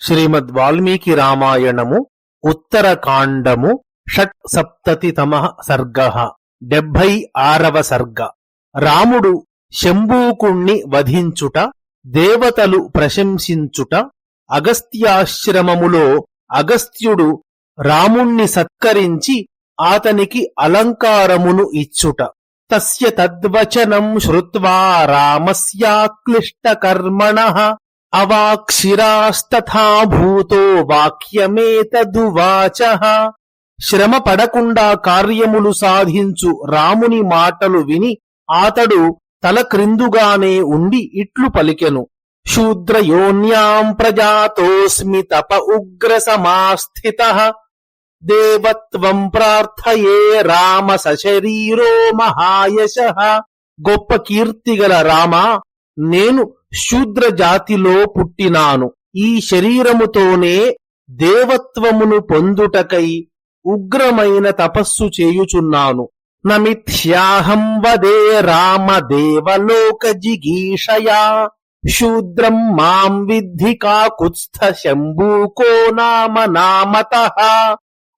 శ్రీమద్ వాల్మీకి రామాయణము ఉత్తరకాండము shut సప్తతితమ సర్గ. డెబ్బై ఆరవ సర్గ. రాముడు శంభూకుణ్ణి వధించుట దేవతలు ప్రశంసించుట అగస్త్యాశ్రమములో అగస్త్యుడు రాముణ్ణి సత్కరించి అతనికి అలంకారమును ఇచ్చుట. తస్య తద్వచనం శ్రుత్వా రామస్యాక్లిష్టకర్మణ. అవాక్షిరాస్తథా భూతో వాక్యమేతదువాచ. శ్రమ పడకుండా కార్యములు సాధించు రాముని మాటలు విని ఆతడు తల క్రిందుగానే ఉండి ఇట్లు పలికెను. శూద్రయోన్యాం ప్రజాతోస్మి తప ఉగ్ర సమాస్థిత దేవత్వం ప్రార్థయే రామ సశరీరో మహాయశ. గొప్ప కీర్తిగల రామ నేను శూద్ర జాతిలో పుట్టినాను. ఈ శరీరముతోనే దేవత్వమును పొందుటకై ఉగ్రమైన తపస్సు చేయుచున్నాను. నమిథ్యాహం వదే రామ దేవలోక జిగీషయా శూద్రం మాం విద్ధి కాకుత్స్థ శంభూకో నామ నామత.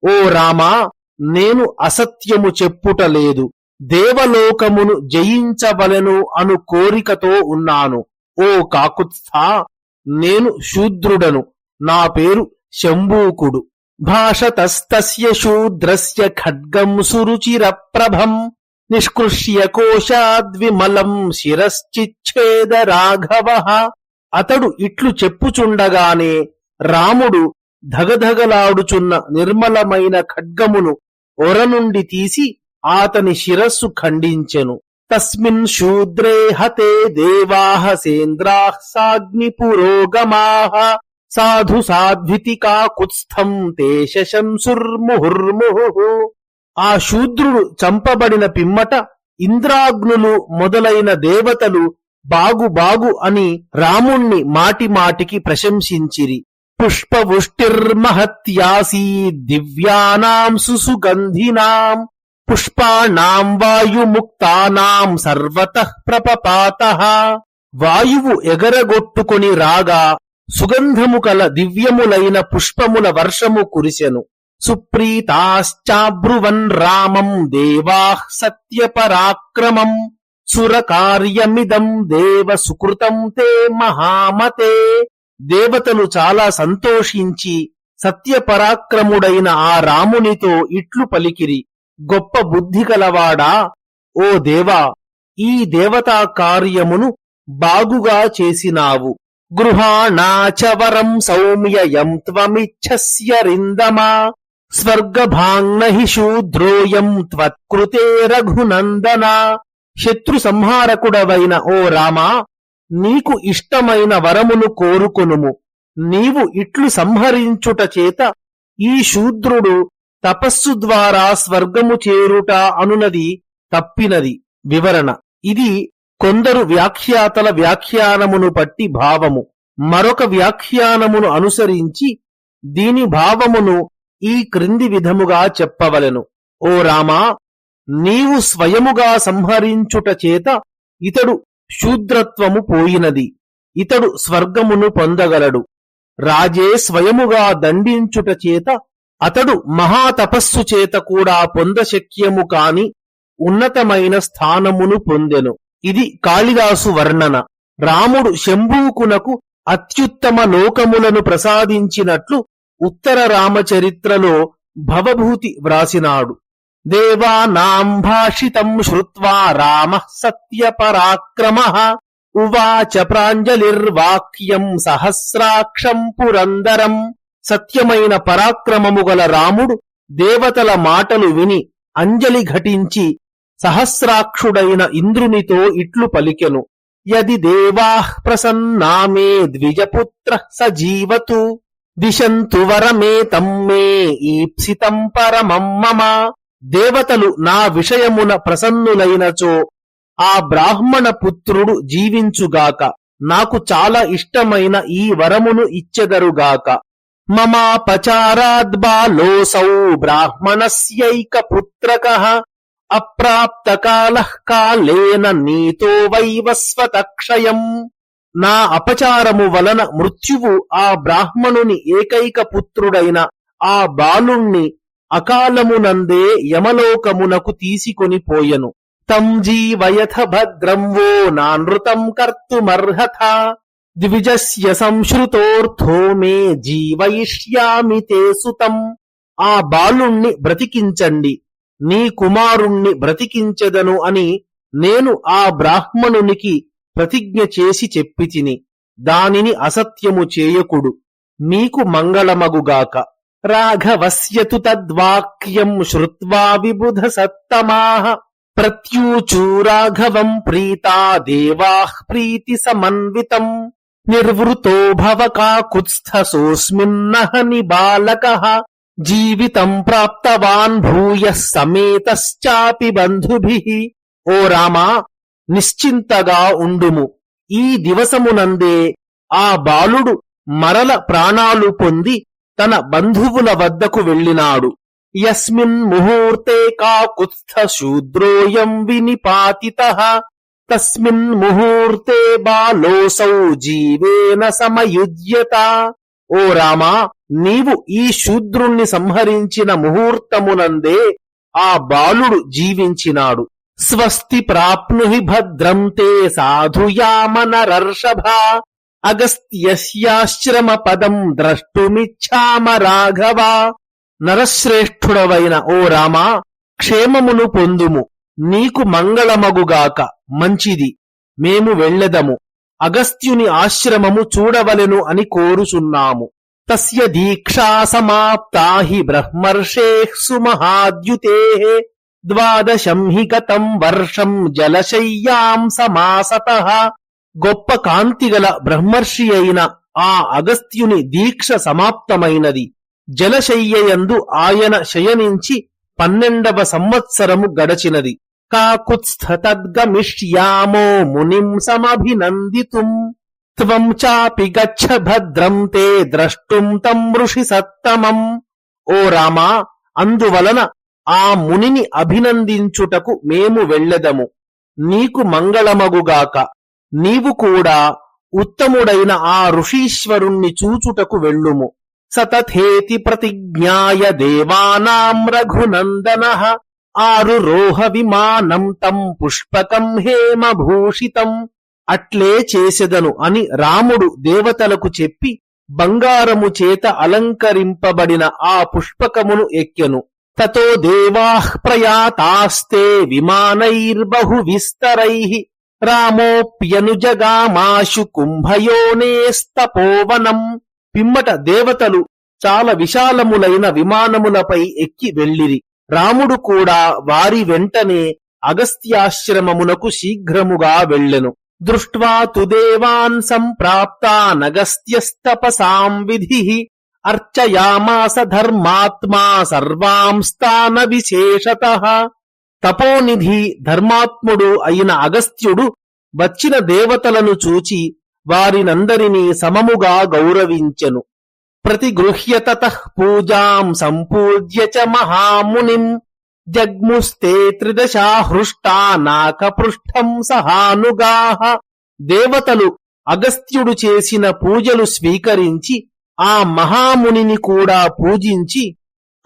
ఓ రామా నేను అసత్యము చెప్పుటలేదు. దేవలోకమును జయించవలెను అను కోరికతో ఉన్నాను. ఓ కాకుత్సా నేను శూద్రుడను. నా పేరు శంభూకుడు. భాషతస్తస్య శూద్రస్య ఖడ్గం సురుచిర ప్రభం నిష్కృష్య కోశాద్విమలం శిరశ్చిచ్ఛేద రాఘవ. అతడు ఇట్లు చెప్పుచుండగానే రాముడు ధగధగలాడుచున్న నిర్మలమైన ఖడ్గమును ఒర నుండి తీసి ఆతని శిరస్సు ఖండించెను. తస్మిన్ శూద్రే హతే దేవాహ సేంద్రాః సాగ్ని పురోగమా సాధు సాధ్వితికా కుత్స్థం తే శశంసుర్ముహుర్ముహు ఆ శూద్రుడు చంపబడిన పిమ్మట ఇంద్రాగ్నులు మొదలైన దేవతలు బాగు బాగు అని రాముణ్ణి మాటి మాటికి ప్రశంసించిరి. పుష్పవృష్టిర్మహత్యాసీ దివ్యానాం సుసుగంధినాం. పుష్పాణాం వాయుముక్తానాం సర్వతః ప్రపపాత. వాయువు ఎగరగొట్టుకొని రాగా సుగంధము కల దివ్యములైన పుష్పముల వర్షము కురిసెను. సుప్రీతాశ్చాబ్రువన్ రామం దేవాః సత్యపరాక్రమం. సురకార్యమిదం దేవ సుకృతం తే మహామతే. దేవతలు చాలా సంతోషించి సత్యపరాక్రముడైన ఆ రామునితో ఇట్లు పలికిరి. గొప్ప బుద్ధి కలవాడా? ఓ దేవా ఈ దేవతా కార్యమును బాగుగా చేసినావు. గృహాణాచవరం సౌమ్యయం త్వమిచ్చస్యరిందమా స్వర్గభాంగ్నహి శూద్రోయం త్వత్కృతే రఘునందన? శత్రు సంహారకుడవైన ఓ రామా నీకు ఇష్టమైన వరమును కోరుకొనుము. నీవు ఇట్లు సంహరించుట చేత ఈ శూద్రుడు తపస్సు ద్వారా స్వర్గము చేరుట అనునది తప్పినది వివరణ. ఇది కొందరు వ్యాఖ్యాతల వ్యాఖ్యానమును పట్టి భావము. మరొక వ్యాఖ్యానమును అనుసరించి దీని భావమును ఈ క్రింది విధముగా చెప్పవలెను. ఓ రామా నీవు స్వయముగా సంహరించుట చేత ఇతడు శూద్రత్వము పోయినది. ఇతడు స్వర్గమును పొందగలడు. రాజే స్వయముగా దండించుట చేత అతడు మహాతపస్సు చేత కూడా పొందశక్యము కాని ఉన్నతమైన స్థానమును పొందెను. ఇది కాళిదాసు వర్ణన. రాముడు శంభూకునకు అత్యుత్తమ లోకములను ప్రసాదించినట్లు ఉత్తర రామచరిత్రలో భవభూతి వ్రాసినాడు. దేవానాం భాషితం శ్రుత్వా రామ సత్యపరాక్రమ ఉవాచ ప్రాంజలిర్వాక్యం సహస్రాక్షం పురందరం సత్యమైన పరాక్రమము గల రాముడు దేవతల మాటలు విని అంజలి ఘటించి సహస్రాక్షుడైన ఇంద్రునితో ఇట్లు పలికెను. యది దేవాః ప్రసన్నామే ద్విజపుత్ర సజీవతు దిశంతు వరమే తమ్మే ఈప్సితం పరమం మమ. దేవతలు నా విషయమున ప్రసన్నులైనచో ఆ బ్రాహ్మణ పుత్రుడు జీవించుగాక నాకు చాలా ఇష్టమైన ఈ వరమును ఇచ్చెదరుగాక. మమాపచారాద్బాలోసౌ బ్రాహ్మణస్యైక పుత్రక అప్రాప్తకాల కాలేన నీతో వైవస్వతక్షయం నా అపచారము వలన మృత్యువు ఆ బ్రాహ్మణుని ఏకైక పుత్రుడైన ఆ బాలుణ్ణి అకాలమునందే యమలోకమునకు తీసుకొని పోయెను తం జీవయథ భద్రం వో నానృతం కర్తుమర్హత ద్విజస్య సంశ్రుతోర్థో మే జీవయిష్యామి తే సుతం ఆ బాలుణ్ణి బ్రతికించండి నీ కుమారుణ్ణి బ్రతికించెదను అని నేను ఆ బ్రాహ్మణునికి ప్రతిజ్ఞ చేసి చెప్పితిని। దానిని అసత్యము చేయకుడు మీకు మంగళమగుగాక। రాఘవస్యతు తద్వాక్యం శ్రుత్వా విబుధ సత్తమాః ప్రత్యూచూ రాఘవం ప్రీతా దేవాః ప్రీతి సమన్వితం। నిర్వృతో భవ కాకుత్స్థసోऽస్మిన్నహని బాలకः జీవితం ప్రాప్తవాన్ భూయ సమేతశ్చాపి బంధుభిః ఓ రామా నిశ్చింతగా ఉండుము ఈ దివసమునందే ఆ బాలుడు మరల ప్రాణాలు పొంది తన బంధువుల వద్దకు వెళ్ళినాడు। యస్మిన్ ముహూర్తే కాకుత్స్థ శూద్రోయం వినిపాతిత। తస్మిన్ ముహూర్తే బాలోసౌ జీవేన సమయుజ్యత ఓ రామా నీవు ఈ శూద్రుణ్ణి సంహరించిన ముహూర్తమునందే ఆ బాలుడు జీవించినాడు. స్వస్తి ప్రాప్నుహి భద్రం తే సాధుయామనరర్షభ అగస్త్యశ్యాశ్రమ పదం ద్రష్టుమిచ్చామ రాఘవ। నరశ్రేష్ఠుడవైన ఓ రామా క్షేమమును పొందుము। నీకు మంగళమగుగాక మంచిది. మేము వెళ్ళెదము. అగస్త్యుని ఆశ్రమము చూడవలెను అని కోరుచున్నాము. తస్య దీక్షా సమాప్తా హి బ్రహ్మర్షేః సుమహాద్యుతే ద్వాదశం హి గతం వర్షం జలశయ్యాం సమాసత. గొప్ప కాంతిగల బ్రహ్మర్షి అయిన ఆ అగస్త్యుని దీక్ష సమాప్తమైనది. జలశయ్యయందు ఆయన శయనించి పన్నెండవ సంవత్సరము గడచినది. కాకుత్స్థ తద్గమిష్యామో మునిం సమభినందితుం. త్వం చాపి గచ్చ భద్రం తే ద్రష్టుం తం ఋషి సత్తమం. ఓ రామా అందువలన ఆ మునిని అభినందించుటకు మేము వెళ్ళెదము. నీకు మంగళమగుగాక. నీవు కూడా ఉత్తముడైన ఆ ఋషీశ్వరుణ్ణి చూచుటకు వెళ్ళుము. సతథేతి ప్రతిజ్ఞాయ దేవానాం రఘునందన ఆరురోహ విమానం తం పుష్పకం హేమభూషితం. అట్లే చేసెదను అని రాముడు దేవతలకు చెప్పి బంగారము చేత అలంకరింపబడిన ఆ పుష్పకమును ఎక్కెను. తతో దేవాహ్ ప్రయాతాస్తే విమానైర్బహు విస్తరై. రామోప్యనుజగామాశు కుంభయోనేస్తపోవనం. పిమ్మట దేవతలు చాలా విశాలములైన విమానములపై ఎక్కి వెళ్ళిరి. రాముడు కూడా వారి వెంటనే అగస్త్యాశ్రమమునకు శీఘ్రముగా వెళ్ళెను. దృష్ట్వా తు దేవాన్ సంప్రాప్తానగస్త్యస్తపసాం విధి అర్చయామాస ధర్మాత్మా సర్వాంస్థాన విశేషత. తపోనిధి ధర్మాత్ముడు అయిన అగస్త్యుడు వచ్చిన దేవతలను చూచి వారినందరినీ సమముగా గౌరవించెను. ప్రతిగృహ్య తతః పూజాం సంపూజ్య చ మహామునిం. జగ్ముస్తే త్రిదశా హృష్టా నాకపృష్ఠం సహానుగాః. దేవతలు అగస్త్యుడు చేసిన పూజలు స్వీకరించి ఆ మహామునిని కూడా పూజించి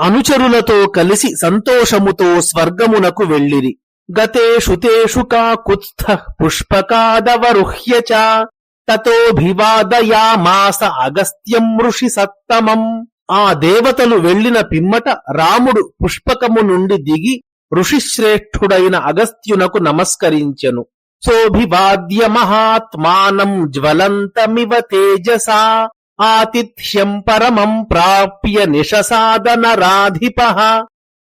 అనుచరులతో కలిసి సంతోషముతో స్వర్గమునకు వెళ్ళిరి. గతేషు తేషు కాకుత్స్థ పుష్పకాదవరుహ్య చ. తతోభివాదయామాస అగస్త్యం ఋషి సత్తమం ఆ దేవతలు వెళ్ళిన పిమ్మట రాముడు పుష్పకము నుండి దిగి ఋషిశ్రేష్ఠుడైన అగస్త్యునకు నమస్కరించెను. సోభివాద్య మహాత్మానం జ్వలంతమివ తేజసా. ఆతిథ్యం పరమం ప్రాప్య నిషసాదన రాధిప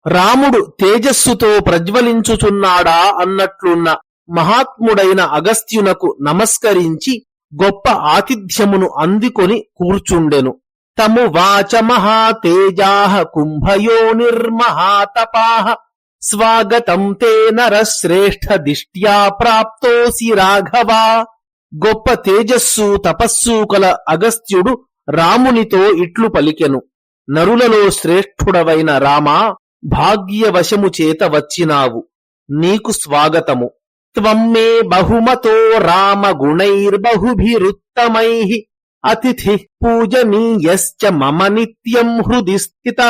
రాముడు తేజస్సుతో ప్రజ్వలించుచున్నాడా అన్నట్లున్న మహాత్ముడైన అగస్త్యునకు నమస్కరించి గొప్ప ఆతిథ్యమును అందుకొని కూర్చుండెను. తము వాచ మహాతేజా కుంభయో నిర్మహాతపాః. స్వాగతం తే నరశ్రేష్ఠ దిష్ట్యా ప్రాప్తోసి రాఘవా. గొప్ప తేజస్సు తపస్సు కల అగస్త్యుడు రామునితో ఇట్లు పలికెను. నరులలో శ్రేష్ఠుడవైన రామా భాగ్యవశము చేత వచ్చినావు. నీకు స్వాగతము. త్వం మే బహుమతో రామ గుణైర్బహుభిరుత్తమై అతిథి పూజనీయశ్చ మమ నిత్యం హృది స్థిత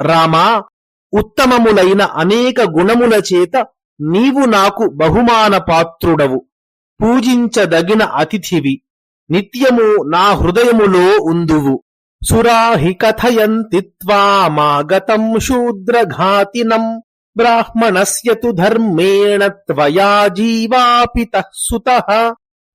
రామా ఉత్తమములైన అనేక గుణముల చేత నీవు నాకు బహుమాన పాత్రుడవు పూజించదగిన అతిథివి నిత్యము నా హృదయములో ఉందువు సురాహి కథయంతి త్వామాగతం శూద్రఘాతినం బ్రాహ్మణస్య తు ధర్మేణ త్వయా జీవాపిత సుత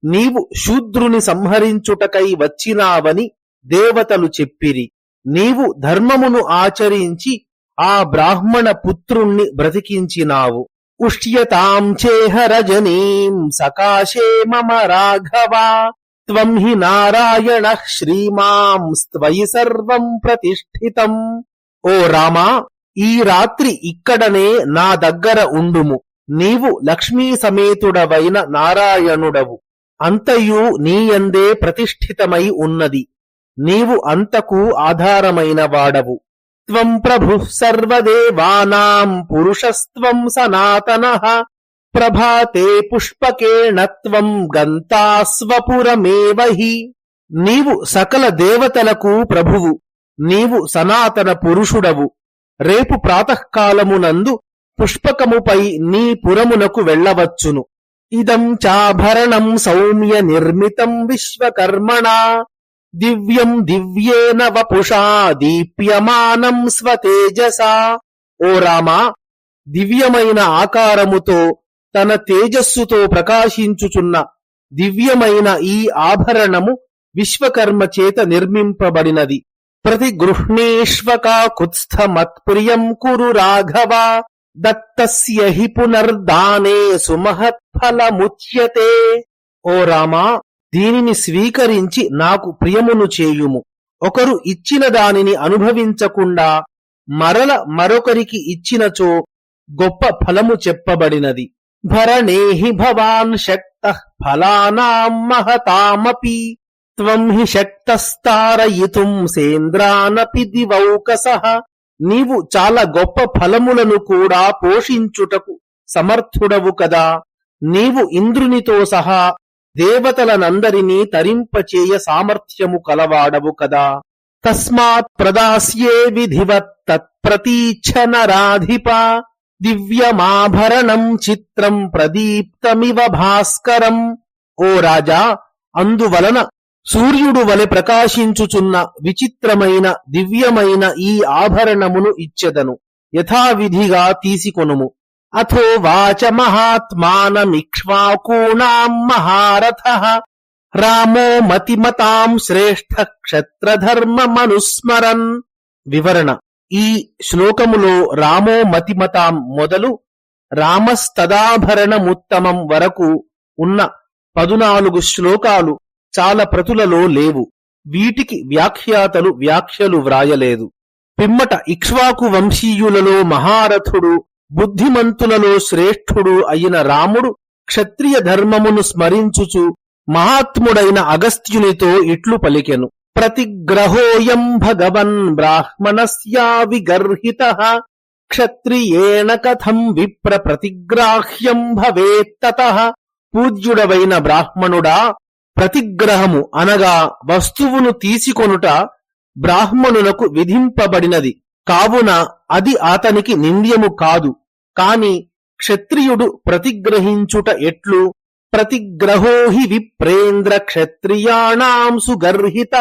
నీవు శూద్రుని సంహరించుటకై వచ్చినావని దేవతలు చెప్పిరి. నీవు ధర్మమును ఆచరించి ఆ బ్రాహ్మణ పుత్రుణ్ణి బ్రతికించినావు. ఉష్యతాం చేహ రజనీం సకాశే మమ రాఘవా। త్వం హి నారాయణ శ్రీమాం స్త్వయి సర్వం ప్రతిష్ఠితం। ఓ రామా! ఈ రాత్రి ఇక్కడనే నా దగ్గర ఉండుము. నీవు లక్ష్మీ సమేతుడవైన నారాయణుడవు. అంతయు నీయందే ప్రతిష్ఠితమై ఉన్నది. నీవు అంతకు ఆధారమైన వాడవు. త్వం ప్రభు సర్వదేవానాం పురుషస్త్వం సనాతన. ప్రభాతే పుష్పకేణత్వం గంతాస్వపురమేవహి నీవు సకల దేవతలకు ప్రభువు. నీవు సనాతన పురుషుడవు. రేపు ప్రాతకాలమునందు పుష్పకముపై నీ పురమునకు వెళ్ళవచ్చును. ఇదం చాభరణం సౌమ్య నిర్మితం విశ్వకర్మణా. దివ్యం దివ్యేన వపుషా దీప్యమానం స్వతేజసా ఓ రామా దివ్యమైన ఆకారముతో తన తేజస్సుతో ప్రకాశించుచున్న దివ్యమైన ఈ ఆభరణము విశ్వకర్మ చేత నిర్మింపబడినది. ప్రతిగృహ్ణీష్వకాకుత్స్థమత్ప్రియం కురు రాఘవ దత్తస్య హి పునర్దానే సుమహత్ఫలముచ్యతే ఓ రామా దీనిని స్వీకరించి నాకు ప్రియమును చేయుము. ఒకరు ఇచ్చిన దానిని అనుభవించకుండా మరల మరొకరికి ఇచ్చినచో గొప్ప ఫలము చెప్పబడినది. భరణేహి భవాన్ శక్త ఫలానాం మహతామపి. త్వం హి శక్తస్తారయితుం సేంద్రానపి దివౌకస. నీవు చాలా గొప్ప ఫలములను కూడా పోషించుటకు సమర్థుడవు కదా. నీవు ఇంద్రునితో సహా దేవతలనందరినీ తరింపచేయ సామర్థ్యము కలవాడవు కదా. తస్మాత్ ప్రదాస్యే విధివత్ తత్ప్రతీచ్ఛ నరాధిప. దివ్యమాభరణం చిత్రం ప్రదీప్తమివ భాస్కరం. ఓ రాజా అందువలన సూర్యుడు వలె ప్రకాశించుచున్న విచిత్రమైన దివ్యమైన ఈ ఆభరణమును ఇచ్చెదను. యథావిధిగా తీసుకొనుము. అథో వాచ మహాత్మానమిక్ష్వాకూణాం మహారథ. రామో మతిమతాం శ్రేష్ఠ క్షత్రధర్మ మనుస్మరన్. వివరణ. ఈ శ్లోకములో రామో మతిమతాం మొదలు రామస్తదాభరణముత్తమం వరకు ఉన్న పదునాలుగు శ్లోకాలు చాలా ప్రతులలో లేవు. వీటికి వ్యాఖ్యాతలు వ్యాఖ్యలు వ్రాయలేదు. పిమ్మట ఇక్ష్వాకు వంశీయులలో మహారథుడు బుద్ధిమంతులలో శ్రేష్ఠుడు అయిన రాముడు క్షత్రియ ధర్మమును స్మరించుచు మహాత్ముడైన అగస్త్యునితో ఇట్లు పలికెను. ప్రతిగ్రహోయం భగవన్ బ్రాహ్మణస్యా విగర్హిత క్షత్రియేణ కథం విప్ర ప్రతిగ్రాహ్యం భవేత్తత పూజ్యుడవైన బ్రాహ్మణుడా ప్రతిగ్రహము అనగా వస్తువును తీసుకొనుట బ్రాహ్మణులకు విధింపబడినది. కావున అది అతనికి నింద్యము కాదు. కాని క్షత్రియుడు ప్రతిగ్రహించుట ఎట్లు? ప్రతిగ్రహోహి విప్రేంద్ర క్షత్రియాణాం సుగర్హిత.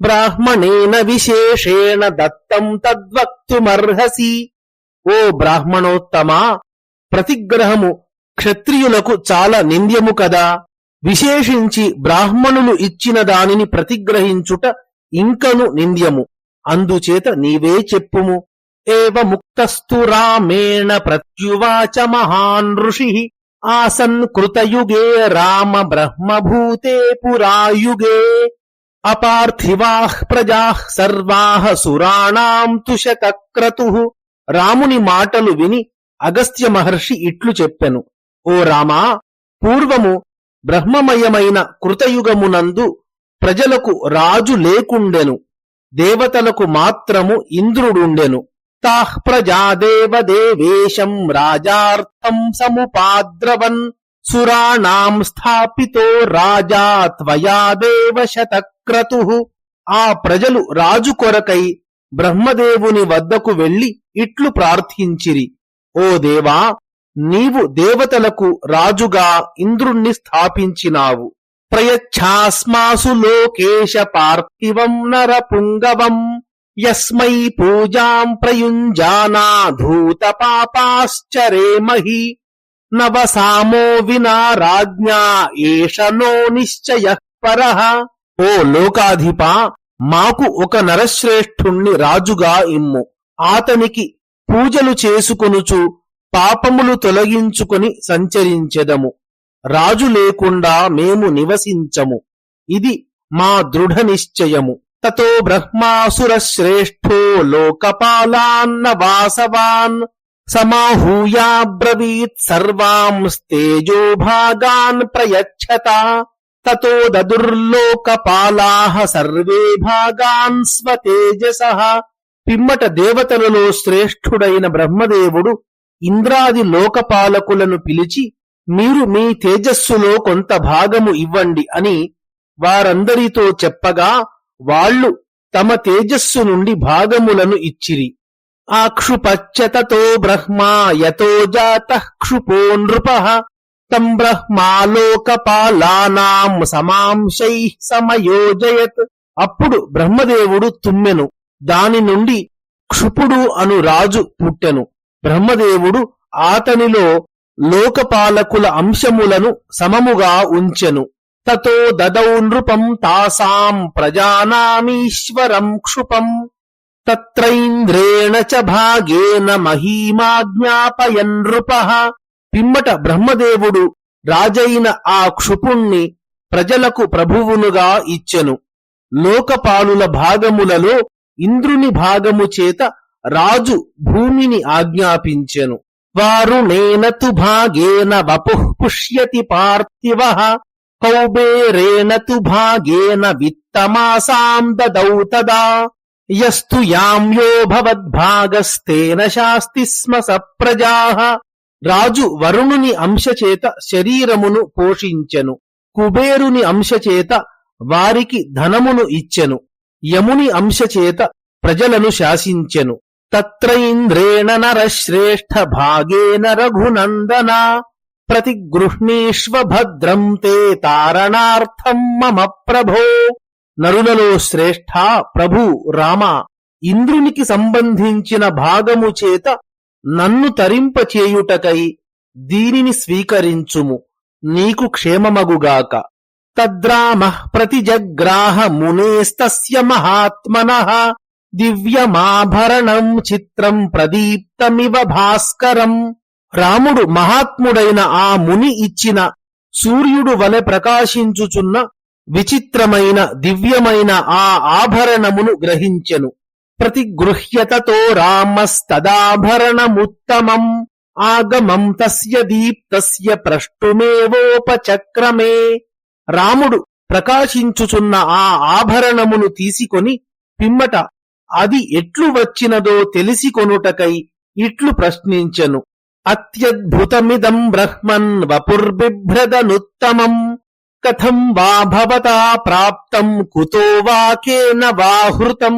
బ్రాహ్మణేన విశేషేణ దత్తం తద్వక్తుమర్హసి. ఓ బ్రాహ్మణోత్తమా! ప్రతిగ్రహము క్షత్రియులకు చాలా నింద్యము కదా? విశేషించి బ్రాహ్మణులు ఇచ్చిన దానిని ప్రతిగ్రహించుట ఇంకను నింద్యము. అందుచేత నీవే చెప్పుము. ఏవ ముక్తస్థు రామేణ ప్రత్యువాచ మహాన్ ఋషి. ఆసన్ కృతయుగే రామ బ్రహ్మభూతే పురాయుగే. అపార్థివాః ప్రజాః సర్వాః సురాణాం తుషకక్రతు రాముని మాటలు విని అగస్త్య మహర్షి ఇట్లు చెప్పెను. ఓ రామా పూర్వము బ్రహ్మమయమైన కృతయుగమునందు ప్రజలకు రాజు లేకుండెను దేవతలకు మాత్రము ఇంద్రుడుండెను. తాః ప్రజాదేవదేవేశం రాజార్థం సముపాద్రవన్ సురాణాం స్థాపితో రాజా త్వయా దేవ శతక్రతు ఆ ప్రజలు రాజు కొరకై బ్రహ్మదేవుని వద్దకు వెళ్ళి ఇట్లు ప్రార్థించిరి. ఓ దేవా నీవు దేవతలకు రాజుగా ఇంద్రుణ్ణి స్థాపించినావు. ప్రయచ్ఛాస్మాసు లోకేశ పార్థివం నరపుంగవం. యస్మై పూజాం ప్రయుంజానా ధూత పాపాశ్చరేమహి నవసామో వినా రాజ్ఞా ఏష నో నిశ్చయ పర. ఓ లోకాధిపా మాకు ఒక నరశ్రేష్ఠుణ్ణి రాజుగా ఇమ్ము. ఆతనికి పూజలు చేసుకొనుచు పాపములు తొలగించుకొని సంచరించెదము. రాజు లేకుండా మేము నివసించము. ఇది మా దృఢ నిశ్చయము తతో బ్రహ్మాసుర శ్రేష్ఠో లోకపాలాన్న వాసవాన్ సమాహూయాబ్రవీత్ సర్వాంస్తేజో భాగాన్ ప్రయచ్చత. తతో దదుర్లోకపాలాహ సర్వే భాగాన్ స్వతేజస. పిమ్మట దేవతలలో శ్రేష్ఠుడైన బ్రహ్మదేవుడు ఇంద్రాది లోకపాలకులను పిలిచి మీరు మీ తేజస్సులో కొంత భాగము ఇవ్వండి అని వారందరితో చెప్పగా వాళ్ళు తమ తేజస్సు నుండి భాగములను ఇచ్చిరి. ఆక్షుపచ్చతతో బ్రహ్మా యతో జాత క్షుపో నృప తం బ్రహ్మాలోకపాలానాం సమాంశై సమయోజయత్. అప్పుడు బ్రహ్మదేవుడు తుమ్మెను. దాని నుండి క్షుపుడు అను రాజు పుట్టెను. బ్రహ్మదేవుడు ఆతనిలో లోకపాలకుల అంశములను సమముగా ఉంచెను. తతో దదౌ నృపం తాసాం ప్రజానామీశ్వరం క్షుపం. తత్రైంద్రేణ చ భాగేన మహీమాజ్ఞాపయన్ నృప. పిమ్మట బ్రహ్మదేవుడు రాజైన ఆ క్షుపుణ్ణి ప్రజలకు ప్రభువునుగా ఇచ్చెను. లోకపాలుల భాగములలో ఇంద్రుని భాగము చేత రాజు భూమిని ఆజ్ఞాపించెను. వారుణేన తు భాగేన వపుః పుష్యతి పార్థివ. కౌబేరేణతు భాగేన విత్తమాసాం దదౌ తదా యస్తు యామ్యో భవద్భాగస్తేన శాస్తి స్మ సప్రజాః. రాజు వరుణుని అంశచేత శరీరమును పోషించెను. కుబేరుని అంశచేత వారికి ధనమును ఇచ్చెను. యముని అంశచేత ప్రజలను శాసించెను. తత్రైంద్రేణ నరశ్రేష్ఠ భాగేన రఘునందన ప్రతిగృహ్ణీష్వ భద్రం తే తారణార్థం మమ ప్రభో నరులలో శ్రేష్ఠ ప్రభు రామ ఇంద్రునికి సంబంధించిన భాగము చేత నన్ను తరింపచేయుటకై దీనిని స్వీకరించుము నీకు క్షేమమగుగాక. తద్రామ ప్రతిజగ్రాహ మునేస్తస్య మహాత్మన। దివ్యమాభరణం చిత్రం ప్రదీప్తమివ భాస్కరం. రాముడు మహాత్ముడైన ఆ ముని ఇచ్చిన సూర్యుడు వలె ప్రకాశించుచున్న విచిత్రమైన దివ్యమైన ఆ ఆభరణమును గ్రహించెను. ప్రతిగృహ్యతతో రామస్తదాభరణముత్తమం. ఆగమం తస్య దీప్తస్య ప్రష్టుమేవోపచక్రమే. రాముడు ప్రకాశించుచున్న ఆ ఆభరణమును తీసుకొని పిమ్మట అది ఎట్లు వచ్చినదో తెలిసి కొనుటకై ఇట్లు ప్రశ్నించెను. అత్యద్భుతమిదం బ్రహ్మన్ వపుర్బిభ్రదనుత్తమం. కథం వా భవతా ప్రాప్తం కుతో వాకేన వాహృతం.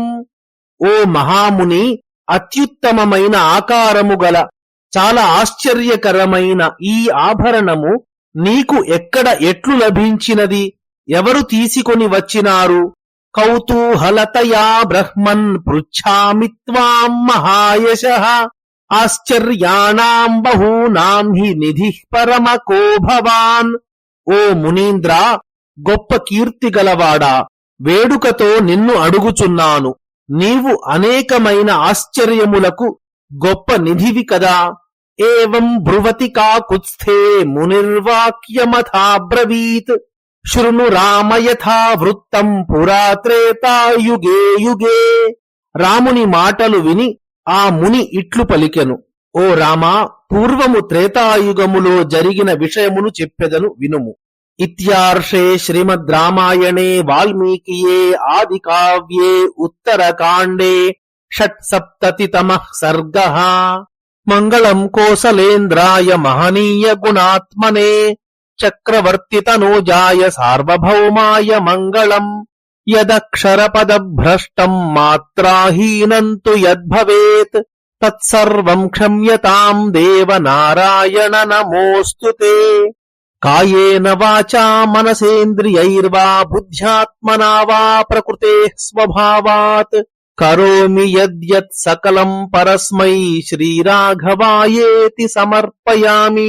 ఓ మహాముని అత్యుత్తమమైన ఆకారము గల చాలా ఆశ్చర్యకరమైన ఈ ఆభరణము నీకు ఎక్కడ ఎట్లు లభించినది? ఎవరు తీసుకొని వచ్చినారు? కౌతూహలతయా బ్రహ్మన్ పృచ్ఛామి త్వాం మహాయశ. ఆశ్చర్యాణాం బహూనాం హి నిధి పరమకో భవాన్. ఓ మునీంద్ర గొప్ప కీర్తి గలవాడా వేడుకతో నిన్ను అడుగుచున్నాను. నీవు అనేకమైన ఆశ్చర్యములకు గొప్ప నిధివి కదా. ఏవం బ్రువతి కాకుత్స్థే మునిర్వాక్యమథాబ్రవీత్. శృణు రామ యథా వృత్తం పురా యుగే. రాముని మాటలు విని ఆ ముని ఇట్లు పలికెను. ఓ రామా పూర్వము త్రేతాయుగములో జరిగిన విషయమును చెప్పెదను వినుము. ఇత్యార్షే శ్రీమద్ రామాయణే వాల్మీకియే ఆది కావ్యే ఉత్తరకాండే షట్సప్తతితమ సర్గ. మంగళం కోసలేంద్రాయ మహనీయ గుణాత్మనే चक्रवर्तितनोजाय सार्वभौमाय मङ्गलम् यदक्षरपदभ्रष्टम् मात्राहीनम् तु यद्भवेत् तत्सर्वम् क्षम्यताम् देव नारायण नमोऽस्तु ते कायेन वाचा मनसेन्द्रियैर्वा बुद्ध्यात्मना वा प्रकृतेः स्वभावात् करोमि यद्यत् सकलम् परस्मै श्रीराघवायेति समर्पयामि